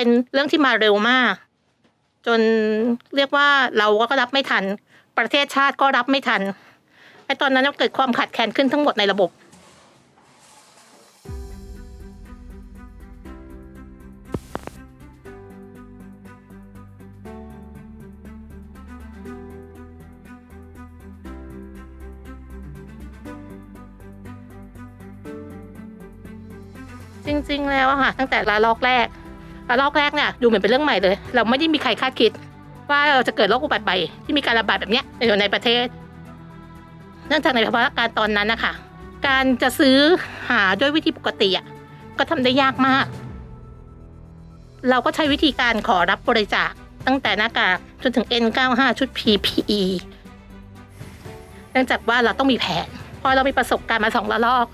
เป็นเรื่องที่มาเร็วมาก จนเรียกว่าเราก็รับไม่ทัน ประเทศชาติก็รับไม่ทันไอ้ตอนนั้นเกิดความขัดแคลนขึ้นทั้งหมดในระบบจริงๆ แล้วค่ะ ตั้งแต่ระลอกแรก ระลอกแรกเนี่ยดูเหมือนเป็นเรื่องใหม่เลย เราไม่ได้มีใครคาดคิด ว่าเราจะเกิดโรคอุบัติใหม่ที่มีการระบาดแบบเนี้ยอยู่ในประเทศ เนื่องจากในภาวะการตอนนั้นนะคะการจะซื้อหาด้วยวิธีปกติอะก็ทำได้ยากมาก เราก็ใช้วิธีการขอรับบริจาคตั้งแต่หน้ากากจนถึง N95 ชุด PPE เนื่องจากว่าเราต้องมีแผน พอเรามีประสบการณ์มาสองระลอก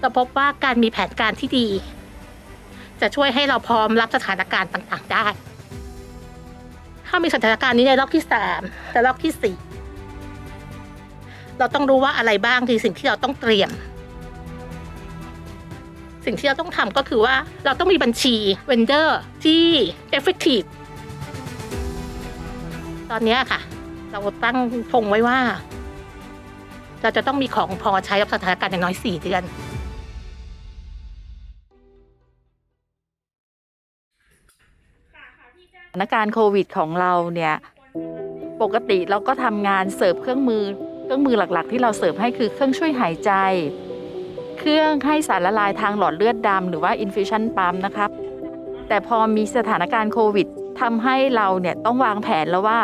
เราพบว่าการมีแผนการที่ดี จะช่วยให้เราพร้อมรับสถานการณ์ต่างๆ ได้ ถ้ามีสถานการณ์นี้ในรอบที่สามและรอบที่สี่เราต้องรู้ว่าอะไรบ้างคือสิ่งที่เราต้องเตรียม สิ่งที่เราต้องทำก็คือว่าเราต้องมีบัญชีเวนเดอร์ที่ effective ตอนนี้ค่ะ เราตั้งธงไว้ว่า เราจะต้องมีของพอใช้กับสถานการณ์อย่างน้อยสี่เดือน ถานการณ์โควิดของเราเนี่ยปกติเราก็ทำงานเสิร์ฟเครื่องมือ เครื่องมือหลักๆ ที่เราเสิร์ฟให้คือเครื่องช่วยหายใจ เครื่องให้สารละลายทางหลอดเลือดดำหรือว่า infusion pump นะครับแต่พอมีสถานการณ์โควิดทำให้เราเนี่ยต้องวางแผนแล้วว่า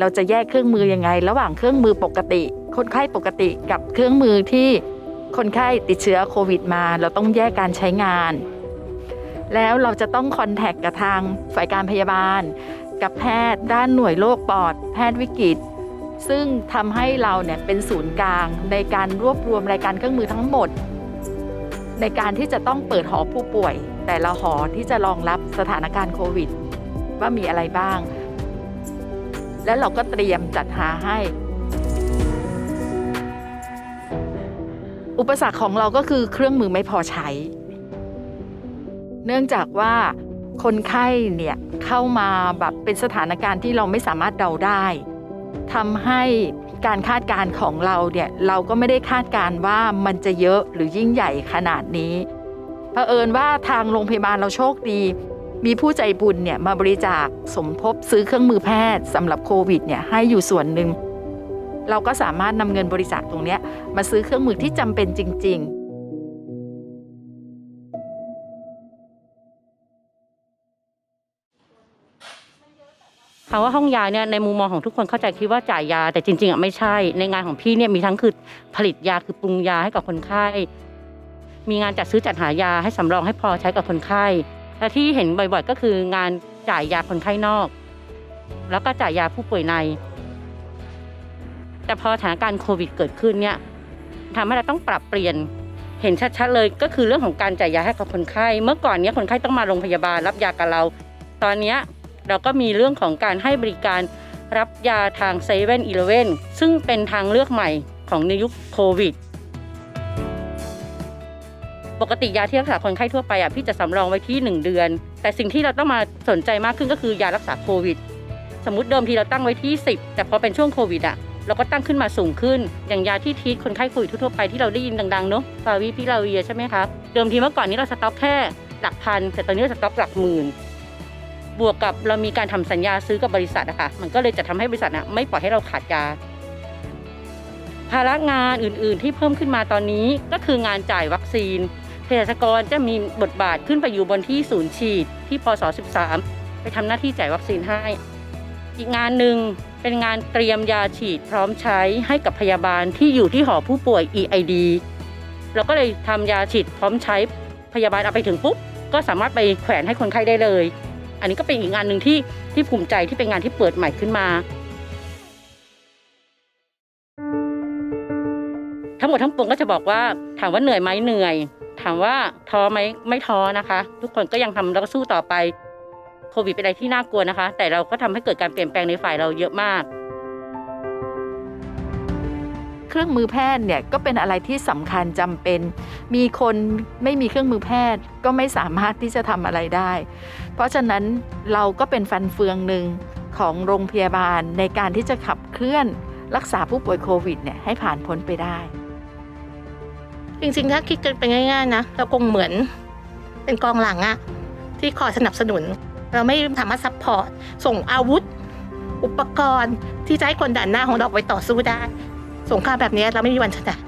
เราจะแยกเครื่องมือยังไง ระหว่างเครื่องมือปกติ คนไข้ปกติกับเครื่องมือที่คนไข้ติดเชื้อโควิดมา เราต้องแยกการใช้งาน แล้วเราจะต้องคอนแทคกับทางฝ่ายการพยาบาล กับแพทย์ด้านหน่วยโรคปอด แพทย์วิกฤตซึ่งทำให้เราเนี่ยเป็นศูนย์กลางในการรวบรวมรายการเครื่องมือทั้งหมด ในการที่จะต้องเปิดหอผู้ป่วย แต่ละหอที่จะรองรับสถานการณ์โควิด ว่ามีอะไรบ้าง และเราก็เตรียมจัดหาให้ อุปสรรคของเราก็คือเครื่องมือไม่พอใช้ เนื่องจากว่าคนไข้เนี่ยเข้ามาแบบเป็นสถานการณ์ที่เราไม่สามารถเดาได้ทำให้การคาดการณ์ของเราเนี่ยเราก็ไม่ได้คาดการณ์ว่ามันจะเยอะหรือยิ่งใหญ่ขนาดนี้เผอิญว่าทางโรงพยาบาลเราโชคดี มีผู้ใจบุญเนี่ยมาบริจาคสมทบซื้อเครื่องมือแพทย์สำหรับโควิดเนี่ยให้อยู่ส่วนหนึ่งเราก็สามารถนำเงินบริจาคตรงนี้มาซื้อเครื่องมือที่จำเป็นจริง ๆ คำว่าห้องยาเนี่ยในมุมมองของทุกคนเข้าใจคิดว่าจ่ายยา แต่จริงๆอะไม่ใช่ ในงานของพี่เนี่ยมีทั้งคือผลิตยาคือปรุงยาให้กับคนไข้ มีงานจัดซื้อจัดหายาให้สำรองให้พอใช้กับคนไข้และที่เห็นบ่อยๆ ก็คืองานจ่ายยาคนไข้นอก แล้วก็จ่ายยาผู้ป่วยใน แต่พอสถานการณ์โควิดเกิดขึ้นเนี่ยทำให้เราต้องปรับเปลี่ยนเห็นชัดๆเลยก็คือเรื่องของการจ่ายยาให้กับคนไข้ เมื่อก่อนเนี้ยคนไข้ต้องมาโรงพยาบาลรับยากับเรา ตอนเนี้ย เราก็มีเรื่องของการให้บริการรับยาทางเซเว่นอีเลเว่นซึ่งเป็นทางเลือกใหม่ของในยุคโควิด ปกติยาที่รักษาคนไข้ทั่วไปอะพี่จะสำรองไว้ที่ 1 เดือน แต่สิ่งที่เราต้องมาสนใจมากขึ้นก็คือยารักษาโควิด สมมติเดิมทีเราตั้งไว้ที่ 10 แต่พอเป็นช่วงโควิดอะเราก็ตั้งขึ้นมาสูงขึ้น อย่างยาที่ทีทคนไข้โควิดทั่วๆไปที่เราได้ยินดังๆเนาะฟาวิพิลาเวียใช่ไหมครับเดิมทีเมื่อก่อนนี้เราสต็อกแค่หลักพัน แต่ตอนนี้เราสต็อกหลักหมื่น บวกกับเรามีการทำสัญญาซื้อกับบริษัทอะคะมันก็เลยจะทำให้บริษัทอะไม่ปล่อยให้เราขาดยา ภาระงานอื่น ๆ ที่เพิ่มขึ้นมาตอนนี้ก็คืองานจ่ายวัคซีนเภสัชกรจะมีบทบาทขึ้นไปอยู่บนที่ศูนย์ฉีดที่พศ13 ไปทำหน้าที่จ่ายวัคซีนให้ อีกงานหนึ่งเป็นงานเตรียมยาฉีดพร้อมใช้ให้กับพยาบาลที่อยู่ที่หอผู้ป่วย EID เราก็เลยทำยาฉีดพร้อมใช้พยาบาลเอาไปถึงปุ๊บก็สามารถไปแขวนให้คนไข้ได้เลย อันนี้ก็เป็นอีกงานหนึ่งที่ที่ภูมิใจที่เป็นงานที่เปิดใหม่ขึ้นมา ทั้งหมดทั้งปวงก็จะบอกว่าถามว่าเหนื่อยไหมเหนื่อย ถามว่าท้อไหมไม่ท้อนะคะ ทุกคนก็ยังทำแล้วก็สู้ต่อไปโควิดเป็นอะไรที่น่ากลัวนะคะ แต่เราก็ทำให้เกิดการเปลี่ยนแปลงในฝ่ายเราเยอะมากเครื่องมือแพทย์เนี่ยก็เป็นอะไรที่สำคัญจำเป็น มีคนไม่มีเครื่องมือแพทย์ก็ไม่สามารถที่จะทำอะไรได้ เพราะฉะนั้นเราก็เป็นฟันเฟืองหนึ่งของโรงพยาบาลในการที่จะขับเคลื่อนรักษาผู้ป่วยโควิดเนี่ยให้ผ่านพ้นไปได้ จริงๆ ถ้าคิดกันไปง่าย ๆ นะ เราคงเหมือนเป็นกองหลังอะที่คอยสนับสนุน เราไม่สามารถซัพพอร์ต ส่งอาวุธ อุปกรณ์ที่จะให้คนด่านหน้าของเราไปต่อสู้ได้ สงครามแบบนี้เราไม่มีวันชนะ